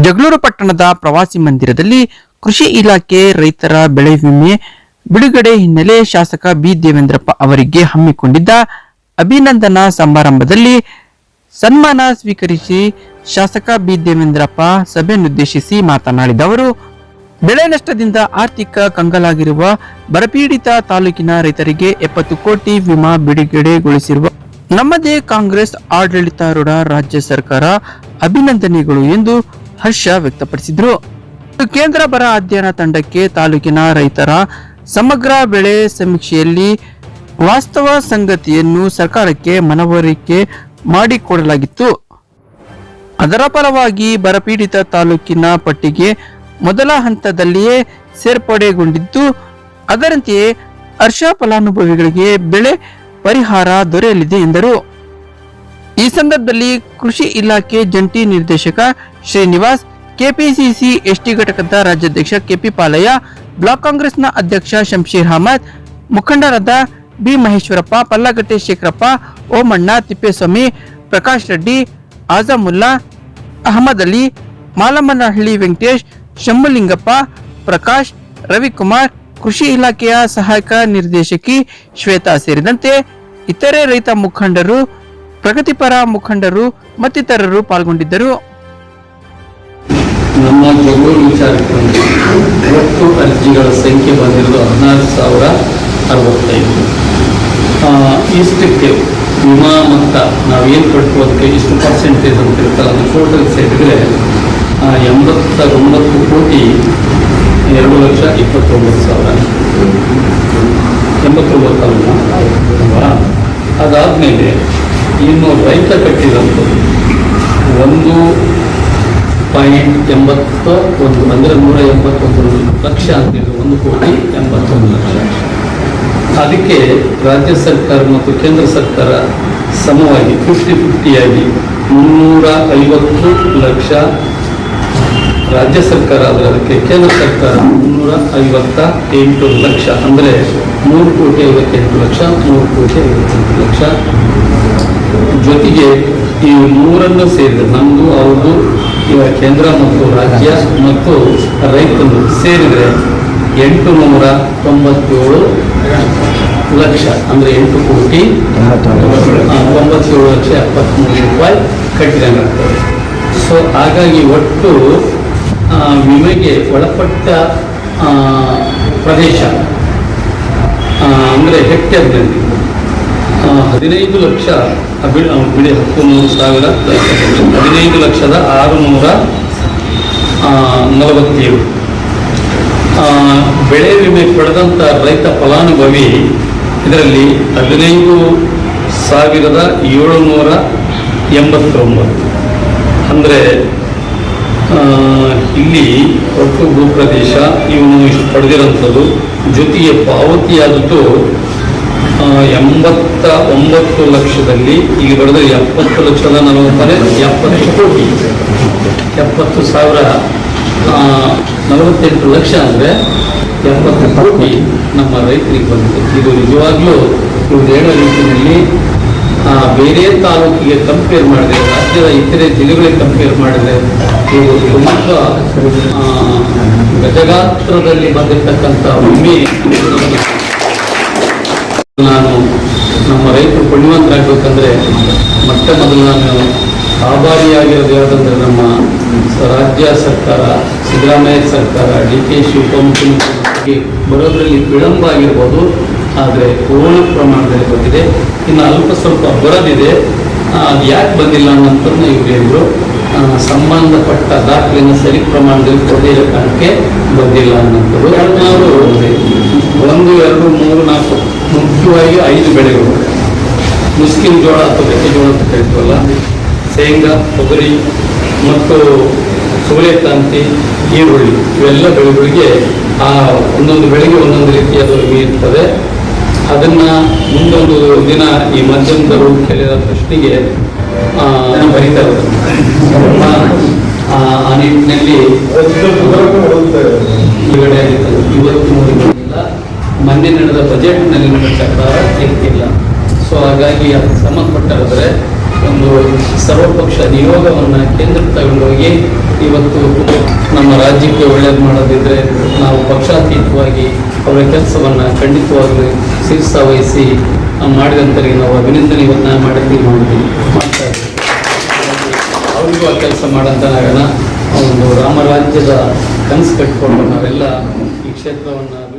ಜಗಳೂರು ಪಟ್ಟಣದ ಪ್ರವಾಸಿ ಮಂದಿರದಲ್ಲಿ ಕೃಷಿ ಇಲಾಖೆ ರೈತರ ಬೆಳೆ ವಿಮೆ ಬಿಡುಗಡೆ ಹಿನ್ನೆಲೆ ಶಾಸಕ ಬಿ ದೇವೇಂದ್ರಪ್ಪ ಅವರಿಗೆ ಹಮ್ಮಿಕೊಂಡಿದ್ದ ಅಭಿನಂದನಾ ಸಮಾರಂಭದಲ್ಲಿ ಸನ್ಮಾನ ಸ್ವೀಕರಿಸಿ ಶಾಸಕ ಬಿ ದೇವೇಂದ್ರಪ್ಪ ಸಭೆಯನ್ನುದ್ದೇಶಿಸಿ ಮಾತನಾಡಿದ ಅವರು, ಬೆಳೆ ನಷ್ಟದಿಂದ ಆರ್ಥಿಕ ಕಂಗಲಾಗಿರುವ ಬರಪೀಡಿತ ತಾಲೂಕಿನ ರೈತರಿಗೆ ಎಪ್ಪತ್ತು ಕೋಟಿ ವಿಮಾ ಬಿಡುಗಡೆಗೊಳಿಸಿರುವ ನಮ್ಮದೇ ಕಾಂಗ್ರೆಸ್ ಆಡಳಿತಾರೂಢ ರಾಜ್ಯ ಸರ್ಕಾರ ಅಭಿನಂದನೆಗಳು ಎಂದು ಹರ್ಷ ವ್ಯಕ್ತಪಡಿಸಿದರು. ಕೇಂದ್ರ ಬರ ಅಧ್ಯಯನ ತಂಡಕ್ಕೆ ತಾಲೂಕಿನ ರೈತರ ಸಮಗ್ರ ಬೆಳೆ ಸಮೀಕ್ಷೆಯಲ್ಲಿ ವಾಸ್ತವ ಸಂಗತಿಯನ್ನು ಸರ್ಕಾರಕ್ಕೆ ಮನವರಿಕೆ ಮಾಡಿಕೊಡಲಾಗಿತ್ತು. ಅದರ ಫಲವಾಗಿ ಬರಪೀಡಿತ ತಾಲೂಕಿನ ಪಟ್ಟಿಗೆ ಮೊದಲ ಹಂತದಲ್ಲಿಯೇ ಸೇರ್ಪಡೆಗೊಂಡಿದ್ದು, ಅದರಂತೆಯೇ ಹರ್ಷ ಫಲಾನುಭವಿಗಳಿಗೆ ಬೆಳೆ ಪರಿಹಾರ ದೊರೆಯಲಿದೆ ಎಂದರು. ಈ ಸಂದರ್ಭದಲ್ಲಿ ಕೃಷಿ ಇಲಾಖೆ ಜಂಟಿ ನಿರ್ದೇಶಕ ಶ್ರೀನಿವಾಸ್, ಕೆಪಿಸಿಸಿ ಎಸ್ಟಿ ಘಟಕದ ರಾಜ್ಯಾಧ್ಯಕ್ಷ ಕೆಪಿ ಪಾಲಯ್ಯ ಬ್ಲಾಕ್ ಕಾಂಗ್ರೆಸ್ನ ಅಧ್ಯಕ್ಷ ಶಂಶೀರ್ ಅಹಮದ್, ಮುಖಂಡರಾದ ಬಿ ಮಹೇಶ್ವರಪ್ಪ, ಪಲ್ಲಗಟ್ಟೆ ಶೇಖರಪ್ಪ, ಓಮಣ್ಣ ತಿಪ್ಪೇಸ್ವಾಮಿ, ಪ್ರಕಾಶ್ ರೆಡ್ಡಿ, ಆಜಮುಲ್ಲಾ, ಅಹಮದ್ ಅಲಿ, ಮಾಲಮ್ಮನಹಳ್ಳಿ ವೆಂಕಟೇಶ್, ಶಂಭುಲಿಂಗಪ್ಪ, ಪ್ರಕಾಶ್, ರವಿಕುಮಾರ್, ಕೃಷಿ ಇಲಾಖೆಯ ಸಹಾಯಕ ನಿರ್ದೇಶಕಿ ಶ್ವೇತಾ ಸೇರಿದಂತೆ ಇತರೆ ರೈತ ಮುಖಂಡರು ಪ್ರಗತಿಪರ ಮುಖಂಡರು ಮತ್ತಿತರರು ಪಾಲ್ಗೊಂಡಿದ್ದರು. ನಮ್ಮ ಜಗಳೂರು ವಿಚಾರಕ್ಕೆ ಬಂದು ಒಟ್ಟು ಅರ್ಜಿಗಳ ಸಂಖ್ಯೆ ಬಂದಿರೋದು ಹದಿನಾರು ಸಾವಿರ ಅರವತ್ತೈದು. ಇಷ್ಟಕ್ಕೆ ವಿಮಾ ಮೊತ್ತ ನಾವೇನು ಕಟ್ಕೋದಕ್ಕೆ ಇಷ್ಟು ಪರ್ಸೆಂಟೇಜ್ ಅಂತ ಇರುತ್ತಲ್ಲ, ಅದು ಟೋಟಲ್ ಸೇರಿದರೆ ಎಂಬತ್ತ ಒಂಬತ್ತು ಕೋಟಿ ಎರಡು ಲಕ್ಷ ಇಪ್ಪತ್ತೊಂಬತ್ತು ಸಾವಿರ. ಎಂಬತ್ತೊಂಬತ್ತು ಅಲ್ಲ, ಅಲ್ವಾ? ಅದಾದಮೇಲೆ ಇನ್ನು ರೈತ ಕಟ್ಟಿದಂಥದ್ದು ಒಂದು ಪಾಯಿಂಟ್ ಎಂಬತ್ತ ಒಂದು ಅಂದರೆ ನೂರ ಎಂಬತ್ತೊಂದು ಲಕ್ಷ ಅಂತಿದೆ ಒಂದು ಕೋಟಿ ಎಂಬತ್ತೊಂದು ಲಕ್ಷ. ಅದಕ್ಕೆ ರಾಜ್ಯ ಸರ್ಕಾರ ಮತ್ತು ಕೇಂದ್ರ ಸರ್ಕಾರ ಸಮವಾಗಿ ಫಿಫ್ಟಿ ಫಿಫ್ಟಿಯಾಗಿ ಮುನ್ನೂರ ಐವತ್ತು ಲಕ್ಷ ರಾಜ್ಯ ಸರ್ಕಾರ ಆದರೆ ಅದಕ್ಕೆ ಕೇಂದ್ರ ಸರ್ಕಾರ ಮುನ್ನೂರ ಐವತ್ತ ಎಂಟು ಲಕ್ಷ, ಅಂದರೆ ಮೂರು ಕೋಟಿ ಐವತ್ತೆಂಟು ಲಕ್ಷ, ಮೂರು ಕೋಟಿ ಐವತ್ತೆಂಟು ಲಕ್ಷ. ಜೊತೆಗೆ ಈ ಮೂರನ್ನು ಸೇರಿದೆ. ನಮ್ಮದು ಅವ್ರದ್ದು ಕೇಂದ್ರ ಮತ್ತು ರಾಜ್ಯ ಮತ್ತು ರೈತರು ಸೇರಿದರೆ ಎಂಟು ನೂರ ತೊಂಬತ್ತೇಳು ಲಕ್ಷ, ಅಂದರೆ ಎಂಟು ಕೋಟಿ ತೊಂಬತ್ತೇಳು ಲಕ್ಷ ಎಪ್ಪತ್ತ್ಮೂರು ರೂಪಾಯಿ ಕಟ್ಟಿದಂಗಾಗ್ತದೆ ಸೊ ಹಾಗಾಗಿ ಒಟ್ಟು ವಿಮೆಗೆ ಒಳಪಟ್ಟ ಪ್ರದೇಶ ಅಂದರೆ ಹೆಕ್ಟೇರ್ನಲ್ಲಿ ಹದಿನೈದು ಲಕ್ಷ ಬಿಡಿ ಹತ್ತೊಂಬತ್ತು ಸಾವಿರ, ಹದಿನೈದು ಲಕ್ಷದ ಆರುನೂರ ನಲವತ್ತೇಳು. ಬೆಳೆ ವಿಮೆ ಪಡೆದಂಥ ರೈತ ಫಲಾನುಭವಿ ಇದರಲ್ಲಿ ಹದಿನೈದು ಸಾವಿರದ ಏಳುನೂರ ಎಂಬತ್ತೊಂಬತ್ತು. ಅಂದರೆ ಇಲ್ಲಿ ಒಟ್ಟು ಭೂಪ್ರದೇಶ ಇವನು ಇಷ್ಟು ಪಡೆದಿರೋಂಥದ್ದು ಜೊತೆಗೆ ಪಾವತಿಯಾದದ್ದು ಎಂಬತ್ತ ಒಂಬತ್ತು ಲಕ್ಷದಲ್ಲಿ ಈಗ ಬರೆದ್ರೆ ಎಪ್ಪತ್ತು ಲಕ್ಷದ ನಲವತ್ತನೇ? ಎಪ್ಪತ್ತು ಕೋಟಿ. ಎಪ್ಪತ್ತು ಸಾವಿರ ನಲವತ್ತೆಂಟು ಲಕ್ಷ ಅಂದರೆ ಎಪ್ಪತ್ತು ಕೋಟಿ ನಮ್ಮ ರೈತರಿಗೆ ಬಂದಿದೆ. ಇದು ನಿಜವಾಗ್ಲೂ ಇವ್ರು ರೀತಿಯಲ್ಲಿ ಬೇರೆ ತಾಲೂಕಿಗೆ ಕಂಪೇರ್ ಮಾಡಿದೆ ರಾಜ್ಯದ ಇತರೆ ಜಿಲ್ಲೆಗಳಿಗೆ ಕಂಪೇರ್ ಮಾಡಿದ್ರೆ ಇದು ಆ, ಗಜಗಾತ್ರದಲ್ಲಿ ಬಂದಿರತಕ್ಕಂಥ ವಿಮೆ ನಾನು ನಮ್ಮ ರೈತರು ಪುಣ್ಯವಂತರಾಗಬೇಕಂದ್ರೆ ಮೊಟ್ಟ ಮೊದಲು ನಾನು ಆಭಾರಿಯಾಗಿರೋದು ಯಾವುದಂದ್ರೆ ನಮ್ಮ ರಾಜ್ಯ ಸರ್ಕಾರ ಸಿದ್ದರಾಮಯ್ಯ ಸರ್ಕಾರ ಡಿ ಕೆ ಶಿ ಉಪಮುಖ್ಯಮಂತ್ರಿ ಬರೋದ್ರಲ್ಲಿ ವಿಳಂಬ ಆಗಿರ್ಬೋದು ಆದರೆ ಪೂರ್ಣ ಪ್ರಮಾಣದಲ್ಲಿ ಬಂದಿದೆ. ಇನ್ನು ಅಲ್ಪ ಸ್ವಲ್ಪ ಬರೋದಿದೆ. ಅದು ಯಾಕೆ ಬಂದಿಲ್ಲ ಅನ್ನೋಂಥದ್ದು ಇವ್ರು ಹೇಳಿದ್ರು. ಸಂಬಂಧಪಟ್ಟ ದಾಖಲೆಯನ್ನು ಸರಿ ಪ್ರಮಾಣದಲ್ಲಿ ಕೊಡದೇ ಇರೋ ಕಾರಣಕ್ಕೆ ಬಂದಿಲ್ಲ ಅನ್ನೋಂಥದ್ದು. ಅವರು ಒಂದು ಎರಡು ಮೂರು ನಾಲ್ಕು ಮುಖ್ಯವಾಗಿ ಐದು ಬೆಳೆಗಳು. ಮುಸ್ಕಿನ್ ಜೋಳ ಅಥವಾ ಮೆಕ್ಕೆಜೋಳ ಅಂತ ಕರಿತೀವಲ್ಲ ಶೇಂಗಾ ತೊಗರಿ ಮತ್ತು ಸೂರ್ಯಕಾಂತಿ ಈರುಳ್ಳಿ ಇವೆಲ್ಲ ಬೆಳೆಗಳಿಗೆ ಆ ಒಂದೊಂದು ಬೆಳೆಗೆ ಒಂದೊಂದು ರೀತಿಯಾದ ವಿಮೆ ಇರ್ತದೆ. ಅದನ್ನ ಮುಂದೊಂದು ದಿನ ಈ ಮಧ್ಯಮದವರು ಕೇಳಿದ ಪ್ರಶ್ನೆಗೆ ಬರೀತಾ ಆ ನಿಟ್ಟಿನಲ್ಲಿ ಇವತ್ತು ಮೊನ್ನೆ ನಡೆದ ಬಜೆಟ್ನಲ್ಲಿ ಸರ್ಕಾರ ಇರ್ತಿಲ್ಲ ಸೊ ಹಾಗಾಗಿ ಅದಕ್ಕೆ ಸಂಬಂಧಪಟ್ಟಾದರೆ ಒಂದು ಸರ್ವಪಕ್ಷ ನಿಯೋಗವನ್ನು ಕೇಂದ್ರಕ್ಕೆ ತಗೊಂಡೋಗಿ ಇವತ್ತು ನಮ್ಮ ರಾಜ್ಯಕ್ಕೆ ಒಳ್ಳೇದು ಮಾಡೋದಿದ್ರೆ ನಾವು ಪಕ್ಷಾತೀತವಾಗಿ ಅವರ ಕೆಲಸವನ್ನು ಖಂಡಿತವಾಗಲೂ ಶಿರ್ಸ ವಹಿಸಿ ನಾವು ಮಾಡಿದಂಥವರಿಗೆ ನಾವು ಅಭಿನಂದನೆ ಇವತ್ತು ಮಾಡಿದ್ದೀವಿ ಮಾಡಿದ್ದೀವಿ ಅವರಿಗೂ ಆ ಕೆಲಸ ಮಾಡೋಂಥ ಒಂದು ರಾಮರಾಜ್ಯದ ಕನಸು ಕಟ್ಕೊಂಡು ನಾವೆಲ್ಲ ಈ ಕ್ಷೇತ್ರವನ್ನು